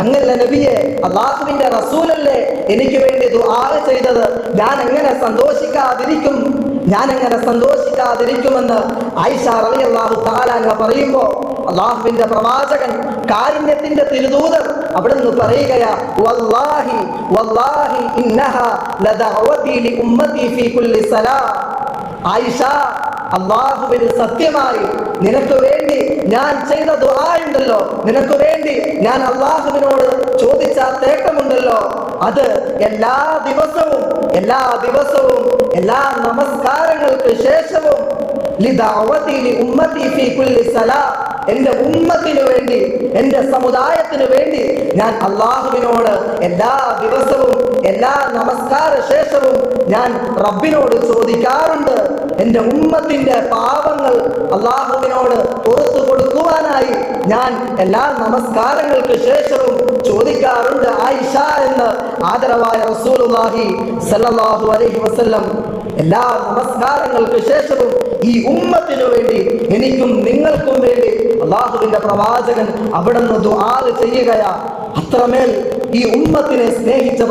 അങ്ങല്ല നബിയെ അള്ളാഹുവിന്റെ റസൂലല്ലേ എനിക്ക് വേണ്ടി ദുആ ചെയ്തത്? ഞാൻ എങ്ങനെ സന്തോഷിക്കാതിരിക്കും? ഞാൻ എങ്ങനെ സന്തോഷിക്കാതിരിക്കുമെന്ന് ആയിഷ റളിയല്ലാഹു തആല അങ്ങ് പറയുമ്പോ അള്ളാഹുവിന്റെ പ്രവാചകൻ കാരുണ്യത്തിന്റെ തിരുദൂതർ നിന്ന് പറയുകയാ വല്ലാഹി വല്ലാഹി ഇന്നഹ ലദഅവതി ഫീ കുല്ലി ആയിഷ അള്ളാഹുവിന് സത്യമായി നിനക്ക് വേണ്ടി ഞാൻ ചെയ്ത ദുആയുണ്ടല്ലോ. നിനക്ക് വേണ്ടി ഞാൻ അള്ളാഹുവിനോട് ചോദിച്ച തേട്ടമുണ്ടല്ലോ. അത് എല്ലാ ദിവസവും എല്ലാ ദിവസവും എല്ലാ നമസ്കാരങ്ങൾക്ക് ശേഷവും എന്റെ ഉമ്മത്തിനു വേണ്ടി എന്റെ സമുദായത്തിന് വേണ്ടി ഞാൻ അള്ളാഹുവിനോട് എല്ലാ ദിവസവും എല്ലാ നമസ്കാര ശേഷവും ഞാൻ റബ്ബിനോട് ചോദിക്കാറുണ്ട്. എന്റെ ഉമ്മത്തിന്റെ പാപങ്ങൾ അള്ളാഹുവിനോട് പുറത്തു കൊടുക്കുവാനായി ഞാൻ എല്ലാ നമസ്കാരങ്ങൾക്ക് ശേഷവും ചോദിക്കാറുണ്ട്. ആയിഷ എന്ന് ആദരവായ റസൂലുള്ളാഹി സല്ലല്ലാഹു അലൈഹി വസല്ലം എല്ലാ നമസ്കാരങ്ങൾക്ക് ശേഷവും ഈ ഉമ്മത്തിനു വേണ്ടി എനിക്കും നിങ്ങൾക്കും വേണ്ടി അള്ളാഹുവിന്റെ പ്രവാചകൻ അവിടെ നിന്ന് ദുആ ചെയ്യുകയാ. അത്രമേൽ ഈ ഉമ്മത്തിനെ സ്നേഹിച്ച